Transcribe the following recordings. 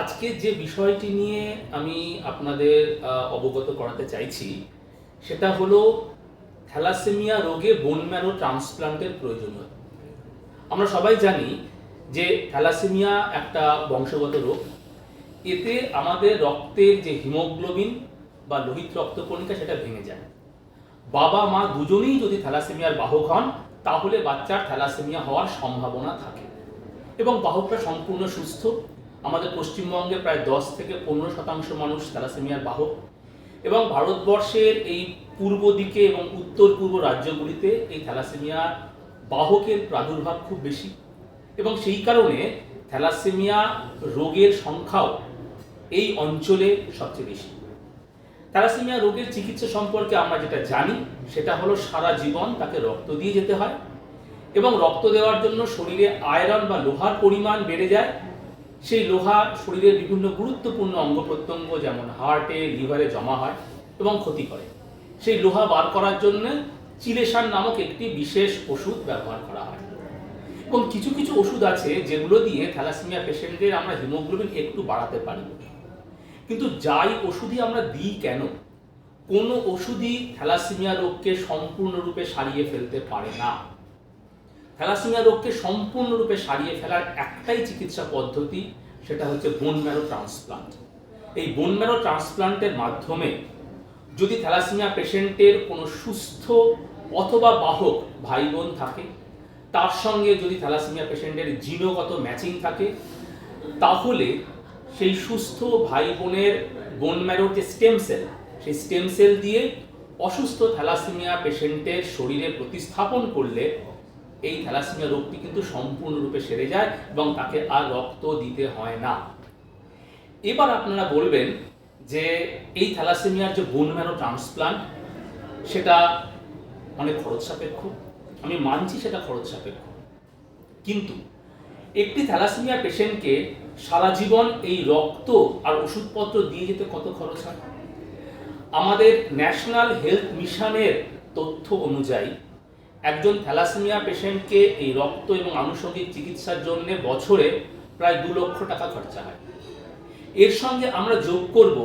আজকে যে বিষয়টি নিয়ে আমি আপনাদের অবগত করাতে চাইছি, সেটা হলো থ্যালাসেমিয়া রোগে বোন ম্যারো ট্রান্সপ্লান্টের প্রয়োজনীয়তা। আমরা সবাই জানি যে থ্যালাসেমিয়া একটা বংশগত রোগ। এতে আমাদের রক্তের যে হিমোগ্লোবিন বা লোহিত রক্তকণিকা, সেটা ভেঙে যায়। বাবা, মা দুজনেই যদি থ্যালাসেমিয়ার বাহক হন, তাহলে বাচ্চার থ্যালাসেমিয়া হওয়ার সম্ভাবনা থাকে। এবং বাহকরা সম্পূর্ণ সুস্থ আমাদের পশ্চিমবঙ্গে প্রায় দশ থেকে পনেরো শতাংশ মানুষ থ্যালাসেমিয়ার বাহক এবং ভারতবর্ষের এই পূর্ব দিকে এবং উত্তর পূর্ব রাজ্যগুলিতে এই থ্যালাসেমিয়ার বাহকের প্রাদুর্ভাব খুব বেশি। এবং সেই কারণে থ্যালাসেমিয়া রোগের সংখ্যাও এই অঞ্চলে সবচেয়ে বেশি। থ্যালাসেমিয়া রোগের চিকিৎসা সম্পর্কে আমরা যেটা জানি, সেটা হলো সারা জীবন তাকে রক্ত দিয়ে যেতে হয় এবং রক্ত দেওয়ার জন্য শরীরে আয়রন বা লোহার পরিমাণ বেড়ে যায় সেই লোহা শরীরের বিভিন্ন গুরুত্বপূর্ণ অঙ্গ প্রত্যঙ্গ, যেমন হার্টে লিভারে জমা হয় এবং ক্ষতি করে। সেই লোহা বার করার জন্য চিলেশান নামক একটি বিশেষ ওষুধ ব্যবহার করা হয়। এবং কিছু কিছু ওষুধ আছে যেগুলো দিয়ে থ্যালাসেমিয়া পেশেন্টদের আমরা হিমোগ্লোবিন একটু বাড়াতে পারি। কিন্তু যাই ওষুধই আমরা দিই কেন? কোনো ওষুধই থ্যালাসেমিয়া রোগকে সম্পূর্ণরূপে সারিয়ে ফেলতে পারে না। থ্যালাসেমিয়া রোগকে সম্পূর্ণরূপে সারিয়ে ফেলার একটাই চিকিৎসা পদ্ধতি সেটা হচ্ছে বোন ম্যারো ট্রান্সপ্লান্ট এই বোন ম্যারো ট্রান্সপ্লান্টের মাধ্যমে যদি থ্যালাসেমিয়া পেশেন্টের কোনো সুস্থ অথবা বাহক ভাই বোন থাকে, তার সঙ্গে যদি থ্যালাসেমিয়া পেশেন্টের জিনগত ম্যাচিং থাকে, তাহলে সেই সুস্থ ভাই বোনের বোন ম্যারোর যে স্টেম সেল সেই স্টেম সেল দিয়ে অসুস্থ থ্যালাসেমিয়া পেশেন্টের শরীরে প্রতিস্থাপন করলে এই থ্যালাসেমিয়া রোগটি কিন্তু সম্পূর্ণরূপে সেরে যায় এবং তাকে আর রক্ত দিতে হয় না। এবার আপনারা বলবেন যে এই থ্যালাসেমিয়ার যে বোন ম্যারো ট্রান্সপ্লান্ট সেটা অনেক খরচ সাপেক্ষ। আমি মানছি সেটা খরচ সাপেক্ষ। কিন্তু একটি থ্যালাসেমিয়া পেশেন্টকে সারা জীবন এই রক্ত আর ওষুধপত্র দিয়ে যেতে কত খরচ হয়? আমাদের ন্যাশনাল হেলথ মিশনের তথ্য অনুযায়ী একজন থ্যালাসেমিয়া পেশেন্টকে এই রক্ত এবং আনুষঙ্গিক চিকিৎসার জন্য বছরে প্রায় দু লক্ষ টাকা খরচা হয়। এর সঙ্গে আমরা যোগ করব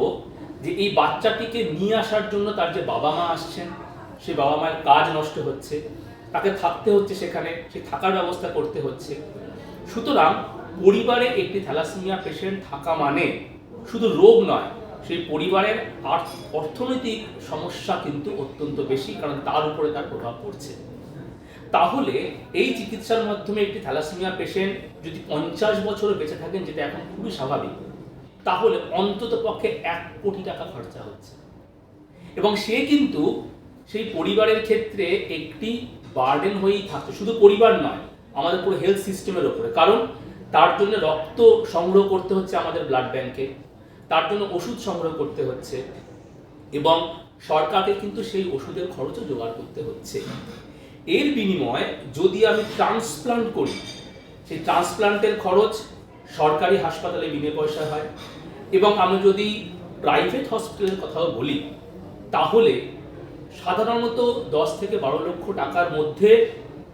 যে এই বাচ্চাটিকে নিয়ে আসার জন্য তার যে বাবা মা আসছেন, সেই বাবা মায়ের কাজ নষ্ট হচ্ছে, তাকে থাকতে হচ্ছে সেখানে সে থাকার ব্যবস্থা করতে হচ্ছে। সুতরাং পরিবারে একটি থ্যালাসেমিয়া পেশেন্ট থাকা মানে শুধু রোগ নয়, সেই পরিবারের অর্থনৈতিক সমস্যা কিন্তু অত্যন্ত বেশি, কারণ তার উপরে তার প্রভাব পড়ছে। তাহলে এই চিকিৎসার মাধ্যমে একটি থ্যালাসেমিয়া পেশেন্ট যদি পঞ্চাশ বছরও বেঁচে থাকেন, যেটা এখন খুবই স্বাভাবিক, তাহলে অন্তত পক্ষে এক কোটি টাকা খরচা হচ্ছে। এবং সে কিন্তু সেই পরিবারের ক্ষেত্রে একটি বার্ডেন হয়েই থাকছে শুধু পরিবার নয়, আমাদের পুরো হেলথ সিস্টেমের ওপরে। কারণ তার জন্য রক্ত সংগ্রহ করতে হচ্ছে আমাদের ব্লাড ব্যাংকে তার জন্য ওষুধ সংগ্রহ করতে হচ্ছে, এবং সরকারকে কিন্তু সেই ওষুধের খরচও জোগাড় করতে হচ্ছে। এর বিনিময়ে যদি আমি ট্রান্সপ্লান্ট করি, সেই ট্রান্সপ্লান্টের খরচ সরকারি হাসপাতালে বিনে পয়সা হয় এবং আমি যদি প্রাইভেট হসপিটালের কথাও বলি, তাহলে সাধারণত দশ থেকে বারো লক্ষ টাকার মধ্যে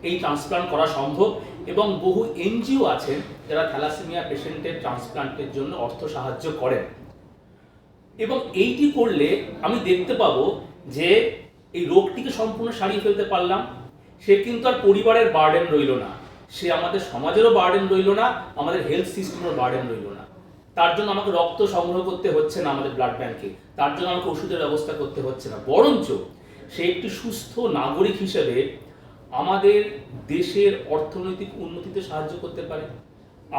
এই ট্রান্সপ্লান্ট করা সম্ভব এবং বহু এনজিও আছেন যারা থ্যালাসেমিয়া পেশেন্টের ট্রান্সপ্লান্টের জন্য অর্থ সাহায্য করেন। এবং এইটি করলে আমি দেখতে পাবো যে এই রোগটিকে সম্পূর্ণ সারিয়ে ফেলতে পারলাম সে কিন্তু আর পরিবারের বার্ডেন রইল না। সে আমাদের সমাজেরও বার্ডেন রইল না, আমাদের হেলথ সিস্টেমের বার্ডেন রইল না। তার জন্য আমাকে রক্ত সংগ্রহ করতে হচ্ছে না আমাদের ব্লাড ব্যাংকে তার জন্য আমাকে ওষুধের ব্যবস্থা করতে হচ্ছে না। বরঞ্চ সে একটি সুস্থ নাগরিক হিসেবে আমাদের দেশের অর্থনৈতিক উন্নতিতে সাহায্য করতে পারে।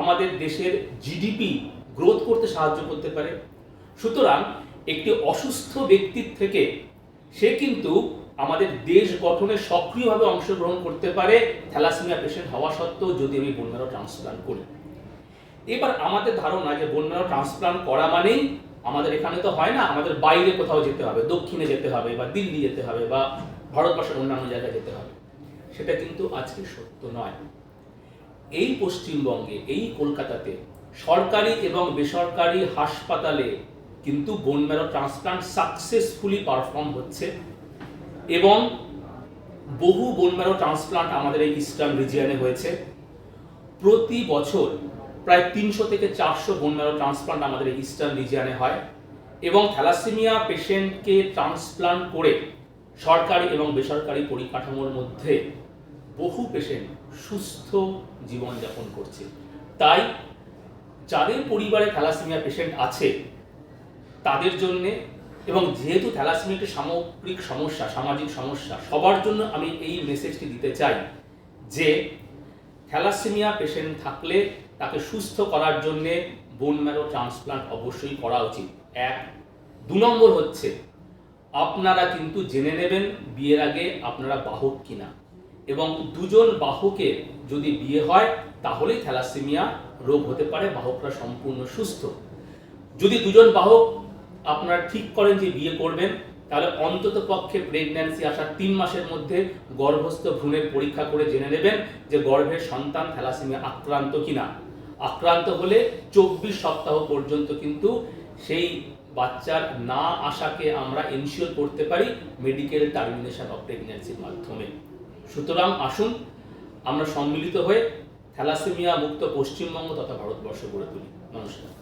আমাদের দেশের জিডিপি গ্রোথ করতে সাহায্য করতে পারে। সুতরাং একটি অসুস্থ ব্যক্তির থেকে সে কিন্তু আমাদের দেশ গঠনে সক্রিয়ভাবে অংশগ্রহণ করতে পারে থ্যালাসেমিয়া পেশেন্ট হওয়া সত্ত্বেও যদি আমি বোন ম্যারো ট্রান্সপ্লান্ট করি। এবার আমাদের ধারণা যে বোন ম্যারো ট্রান্সপ্লান্ট করা মানেই আমাদের এখানে তো হয় না, আমাদের বাইরে কোথাও যেতে হবে, দক্ষিণে যেতে হবে বা দিল্লি যেতে হবে বা ভারতবর্ষের অন্যান্য জায়গায় যেতে হবে। সেটা কিন্তু আজকে সত্য নয়। এই পশ্চিমবঙ্গে, এই কলকাতাতে সরকারি এবং বেসরকারি হাসপাতালে কিন্তু বোন ট্রান্সপ্লান্ট সাকসেসফুলি পারফর্ম হচ্ছে। এবং বহু বোন ম্যারো ট্রান্সপ্লান্ট আমাদের এই ইস্টার্ন রিজিয়নে হয়েছে। প্রতি বছর প্রায় তিনশো থেকে চারশো বোন ম্যারো ট্রান্সপ্লান্ট আমাদের এই ইস্টার্ন রিজিয়নে হয় এবং থ্যালাসেমিয়া পেশেন্টকে ট্রান্সপ্লান্ট করে সরকারি এবং বেসরকারি পরিকাঠামোর মধ্যে বহু পেশেন্ট সুস্থ জীবনযাপন করছে। তাই যাদের পরিবারে থ্যালাসেমিয়া পেশেন্ট আছে, তাদের জন্যে এবং যেহেতু থ্যালাসেমিয়া একটি সামগ্রিক সমস্যা, সামাজিক সমস্যা, সবার জন্য আমি এই মেসেজটি দিতে চাই যে থ্যালাসেমিয়া পেশেন্ট থাকলে তাকে সুস্থ করার জন্যে বোন ম্যারো ট্রান্সপ্লান্ট অবশ্যই করা উচিত। এক। দু নম্বর হচ্ছে, আপনারা কিন্তু জেনে নেবেন বিয়ের আগে আপনারা বাহক কিনা। এবং দুজন বাহকের যদি বিয়ে হয়, তাহলেই থ্যালাসেমিয়া রোগ হতে পারে, বাহকরা সম্পূর্ণ সুস্থ। যদি দুজন বাহক আপনারা ঠিক করেন যে বিয়ে করবেন, তাহলে অন্তত পক্ষে প্রেগন্যান্সি আসার তিন মাসের মধ্যে গর্ভস্থ ভ্রূণের পরীক্ষা করে জেনে নেবেন যে গর্ভের সন্তান থ্যালাসেমিয়া আক্রান্ত কিনা। আক্রান্ত হলে চব্বিশ সপ্তাহ পর্যন্ত কিন্তু সেই বাচ্চার না আসাকে আমরা এনশিওর করতে পারি মেডিকেল টার্মিনেশন অফ প্রেগন্যান্সির মাধ্যমে। সুতরাং আসুন, আমরা সম্মিলিত হয়ে থ্যালাসেমিয়া মুক্ত পশ্চিমবঙ্গ তথা ভারতবর্ষ গড়ে তুলি। নমস্কার।